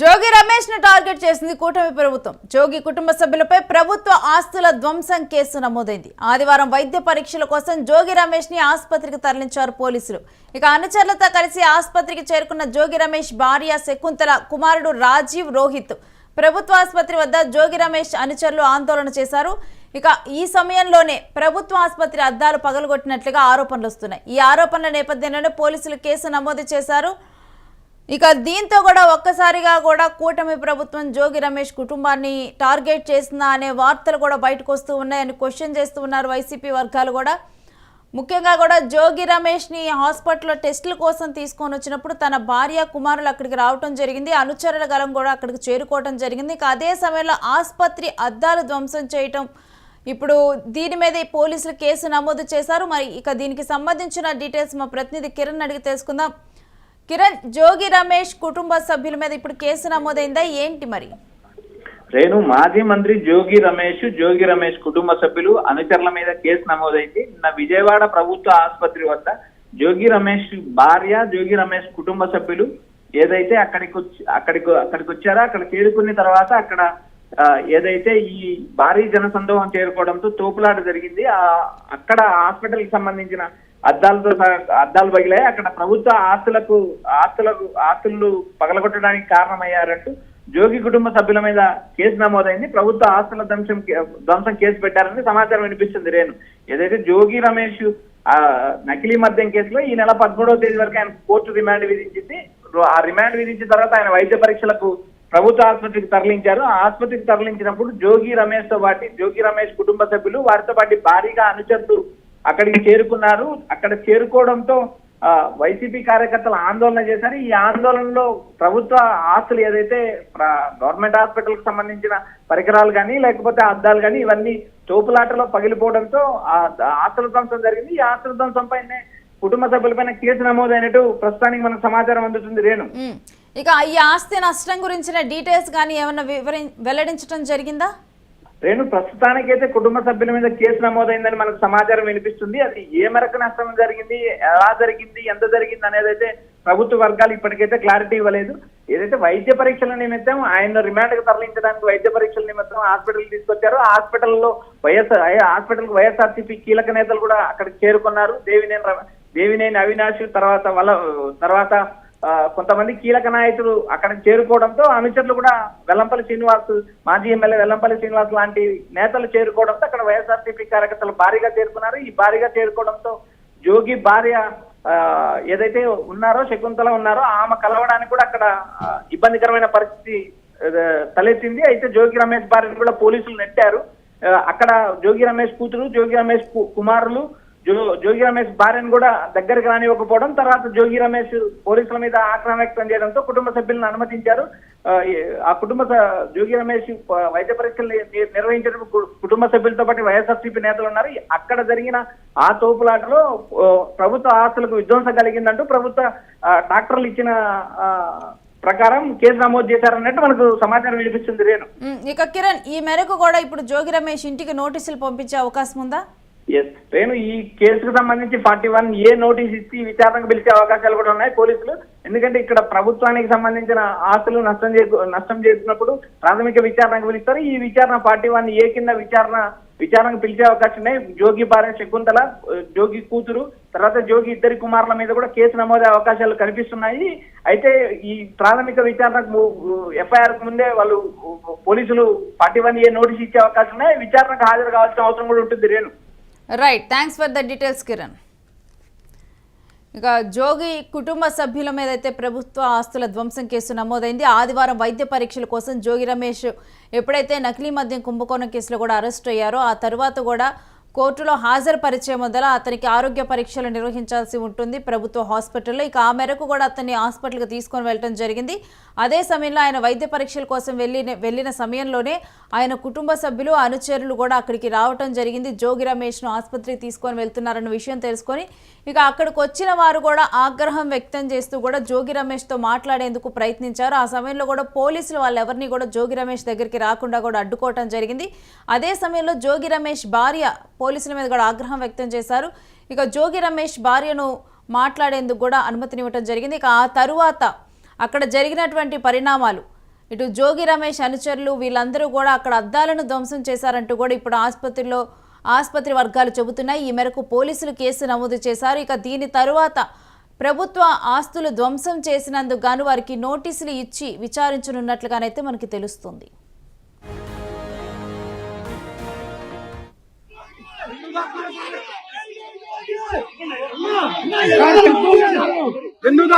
జోగి రమేష్ను target చేసింది కూటమి ప్రభుత్వం. జోగి కుటుంబ సభ్యులపై ప్రభుత్వ ఆస్తుల ధ్వంసం కేసు నమోదైంది. ఆదివారం వైద్య పరీక్షల కోసం జోగి రమేష్ని ఆసుపత్రికి తరలించారు పోలీసులు. ఇక అనుచరులతో కలిసి ఆసుపత్రికి చేరుకున్న జోగి రమేష్ భార్య శకుంతల కుమారుడు రాజీవ్ రోహిత్ ప్రభుత్వ ఆసుపత్రి వద్ద జోగి రమేష్ అనుచరులు ఆందోళన చేశారు. ఇక ఈ సమయంలోనే ప్రభుత్వ ఆసుపత్రి అద్దాలు పగలగొట్టినట్లుగా ఆరోపణలు వస్తున్నాయి. ఈ ఆరోపణల నేపథ్యంలోనే పోలీసులు కేసు నమోదు చేశారు. ఇక దీంతో కూడా ఒక్కసారిగా కూడా కూటమి ప్రభుత్వం జోగి రమేష్ కుటుంబాన్ని టార్గెట్ చేసిందా అనే వార్తలు కూడా బయటకు వస్తూ ఉన్నాయని క్వశ్చన్ చేస్తూ ఉన్నారు వైసీపీ వర్గాలు కూడా. ముఖ్యంగా కూడా జోగి రమేష్ని హాస్పిటల్లో టెస్టుల కోసం తీసుకొని వచ్చినప్పుడు తన భార్య కుమారులు అక్కడికి రావటం జరిగింది. అనుచరుల గలం కూడా అక్కడికి చేరుకోవటం జరిగింది. ఇక అదే సమయంలో ఆసుపత్రి అద్దాలు ధ్వంసం చేయటం ఇప్పుడు దీని మీద పోలీసులు కేసు నమోదు చేశారు. మరి ఇక దీనికి సంబంధించిన డీటెయిల్స్ మా ప్రతినిధి కిరణ్ అడిగి తెలుసుకుందాం. కిరణ్ జోగి రమేష్ కుటుంబ సభ్యుల మీద ఇప్పుడు కేసు నమోదైందా? ఏంటి మరి? రేణు మాజీ మంత్రి జోగి రమేష్ జోగి రమేష్ కుటుంబ సభ్యులు అనుచరుల మీద కేసు నమోదైంది. నిన్న విజయవాడ ప్రభుత్వ ఆసుపత్రి వద్ద జోగి రమేష్ భార్య జోగి రమేష్ కుటుంబ సభ్యులు ఏదైతే అక్కడికి వచ్చి అక్కడికి అక్కడికి వచ్చారో అక్కడ చేరుకున్న తర్వాత అక్కడ ఏదైతే ఈ భారీ జనసందోహం చేరుకోవడంతో తోపులాట జరిగింది. ఆ అక్కడ హాస్పిటల్కి సంబంధించిన అద్దాలతో అద్దాలు పగిలాయి. అక్కడ ప్రభుత్వ ఆస్తులకు ఆస్తులకు ఆస్తులు పగలగొట్టడానికి కారణమయ్యారంటూ జోగి కుటుంబ సభ్యుల మీద కేసు నమోదైంది. ప్రభుత్వ ఆస్తుల ధ్వంసం ధ్వంసం కేసు పెట్టారని సమాచారం వినిపిస్తుంది. రేణు ఏదైతే జోగి రమేష్ ఆ నకిలీ మద్యం కేసులో ఈ నెల పదమూడవ తేదీ వరకు ఆయన కోర్టు రిమాండ్ విధించింది. ఆ రిమాండ్ విధించిన తర్వాత ఆయన వైద్య పరీక్షలకు ప్రభుత్వ ఆసుపత్రికి తరలించారు. ఆ ఆసుపత్రికి తరలించినప్పుడు జోగి రమేష్తో పాటు జోగి రమేష్ కుటుంబ సభ్యులు వారితో పాటు భారీగా అనుచరులు అక్కడికి చేరుకున్నారు. అక్కడ చేరుకోవడంతో వైసీపీ కార్యకర్తలు ఆందోళన చేశారు. ఈ ఆందోళనలో ప్రభుత్వ ఆస్తులు ఏదైతే గవర్నమెంట్ హాస్పిటల్కు సంబంధించిన పరికరాలు కానీ లేకపోతే అద్దాలు కానీ ఇవన్నీ తోపులాటలో పగిలిపోవడంతో ఆ ఆస్తుల ధ్వంసం జరిగింది. ఈ ఆస్తుల ధ్వంసం కుటుంబ సభ్యులపైన కేసు నమోదైనట్టు ప్రస్తుతానికి మనకు సమాచారం అందుతుంది రేణు. ఇక ఈ ఆస్తి నష్టం గురించిన డీటెయిల్స్ కానీ ఏమైనా వెల్లడించడం జరిగిందా? రేణు ప్రస్తుతానికైతే కుటుంబ సభ్యుల మీద కేసు నమోదైందని మనకు సమాచారం వినిపిస్తుంది. అది ఏ మేరకు నష్టం జరిగింది ఎలా జరిగింది ఎంత జరిగింది అనేది అయితే ప్రభుత్వ వర్గాలు ఇప్పటికైతే క్లారిటీ ఇవ్వలేదు. ఏదైతే వైద్య పరీక్షల నిమిత్తం ఆయన రిమాండ్కు తరలించడానికి వైద్య పరీక్షల నిమిత్తం హాస్పిటల్ తీసుకొచ్చారు హాస్పిటల్లో వైఎస్ఆర్ హాస్పిటల్ వైఎస్ఆర్సీపీ కీలక నేతలు కూడా అక్కడికి చేరుకున్నారు. దేవినేని దేవినేని అవినాష్ తర్వాత వాళ్ళ తర్వాత కొంతమంది కీలక నాయకులు అక్కడ చేరుకోవడంతో అనుచరులు కూడా వెల్లంపల్లి శ్రీనివాస్ మాజీ ఎమ్మెల్యే వెల్లంపల్లి శ్రీనివాస్ లాంటి నేతలు చేరుకోవడంతో అక్కడ వైఎస్ఆర్సీపీ కార్యకర్తలు భారీగా చేరుకున్నారు. ఈ భారీగా చేరుకోవడంతో జోగి భార్య ఆ, ఏదైతే ఉన్నారో శకుంతల ఉన్నారో ఆమె కలవడానికి కూడా అక్కడ ఇబ్బందికరమైన పరిస్థితి తలెత్తింది. అయితే జోగి రమేష్ భార్యను కూడా పోలీసులు నెట్టారు. అక్కడ జోగి రమేష్ కూతురు జోగి రమేష్ కుమారులు జోగి రమేష్ భార్యను కూడా దగ్గరికి రానివ్వకపోవడం తర్వాత జోగి రమేష్ పోలీసుల మీద ఆక్రమణ వ్యక్తం చేయడంతో కుటుంబ సభ్యులను అనుమతించారు. ఆ, కుటుంబ జోగి రమేష్ వైద్య పరీక్షలు ని- నిర్వహించడం కు- కుటుంబ సభ్యులతో పాటు వైఎస్ఆర్సీపీ నేతలు ఉన్నారు. అక్కడ జరిగిన ఆ తోపులాటలో ప్రభుత్వ ఆస్తులకు విధ్వంసం కలిగిందంటూ ప్రభుత్వ డాక్టర్లు ఇచ్చిన ప్రకారం కేసు నమోదు చేశారన్నట్టు మనకు సమాచారం వినిపిస్తుంది రేణు. ఇక కిరణ్ ఈ మేరకు కూడా ఇప్పుడు జోగి రమేష్ ఇంటికి నోటీసులు పంపించే అవకాశం ఉందా? ఎస్ రేణు ఈ కేసుకు సంబంధించి ఫార్టీ వన్ ఏ నోటీస్ ఇచ్చి విచారణకు పిలిచే అవకాశాలు కూడా ఉన్నాయి పోలీసులు. ఎందుకంటే ఇక్కడ ప్రభుత్వానికి సంబంధించిన ఆస్తులు నష్టం చేకు నష్టం చేసినప్పుడు ప్రాథమిక విచారణకు పిలుస్తారు. ఈ విచారణ ఫార్టీ వన్ ఏ కింద విచారణ విచారణకు పిలిచే అవకాశం ఉన్నాయి. జోగి భార్య శకుంతల జోగి కూతురు తర్వాత జోగి ఇద్దరి కుమారుల మీద కూడా కేసు నమోదే అవకాశాలు కనిపిస్తున్నాయి. అయితే ఈ ప్రాథమిక విచారణకు ఎఫ్ఐఆర్ ముందే వాళ్ళు పోలీసులు ఫార్టీ వన్ ఏ నోటీస్ ఇచ్చే అవకాశం ఉన్నాయి. విచారణకు హాజరు కావాల్సిన అవసరం కూడా ఉంటుంది Renu. Right thanks for the details Kiran ఇక జోగి కుటుంబ సభ్యుల మీద అయితే ప్రభుత్వ ఆస్తుల ధ్వంసం కేసు నమోదైంది. ఆదివారం వైద్య పరీక్షల కోసం జోగి రమేష్ ఎప్పుడైతే నకిలీ మద్యం కుంభకోణం కేసులో కూడా అరెస్ట్ అయ్యారో ఆ తర్వాత కూడా కోర్టులో హాజరుపరిచే మొదల అతనికి ఆరోగ్య పరీక్షలు నిర్వహించాల్సి ఉంటుంది. ప్రభుత్వ హాస్పిటల్లో ఇక ఆ మేరకు కూడా అతన్ని హాస్పిటల్కి తీసుకొని వెళ్ళడం జరిగింది. అదే సమయంలో ఆయన వైద్య పరీక్షల కోసం వెళ్ళిన వెళ్ళిన సమయంలోనే ఆయన కుటుంబ సభ్యులు అనుచరులు కూడా అక్కడికి రావటం జరిగింది. జోగి రమేష్ను ఆసుపత్రికి తీసుకొని వెళ్తున్నారన్న విషయం తెలుసుకొని ఇక అక్కడికి వచ్చిన వారు కూడా ఆగ్రహం వ్యక్తం చేస్తూ కూడా జోగి రమేష్తో మాట్లాడేందుకు ప్రయత్నించారు. ఆ సమయంలో కూడా పోలీసులు వాళ్ళు ఎవరిని కూడా జోగి రమేష్ దగ్గరికి రాకుండా కూడా అడ్డుకోవటం జరిగింది. అదే సమయంలో జోగి రమేష్ భార్య పోలీసుల మీద కూడా ఆగ్రహం వ్యక్తం చేశారు. ఇక జోగి రమేష్ భార్యను మాట్లాడేందుకు కూడా అనుమతినివ్వటం జరిగింది. ఇక ఆ తరువాత అక్కడ జరిగినటువంటి పరిణామాలు ఇటు జోగి రమేష్ అనుచరులు వీళ్ళందరూ కూడా అక్కడ అద్దాలను ధ్వంసం చేశారంటూ కూడా ఇప్పుడు ఆసుపత్రిలో ఆసుపత్రి వర్గాలు చెబుతున్నాయి. ఈ మేరకు పోలీసులు కేసు నమోదు చేశారు. ఇక దీని తరువాత ప్రభుత్వ ఆస్తులు ధ్వంసం చేసినందుకు గాను వారికి నోటీసులు ఇచ్చి విచారించనున్నట్లుగానైతే మనకి తెలుస్తుంది. ఎందుకు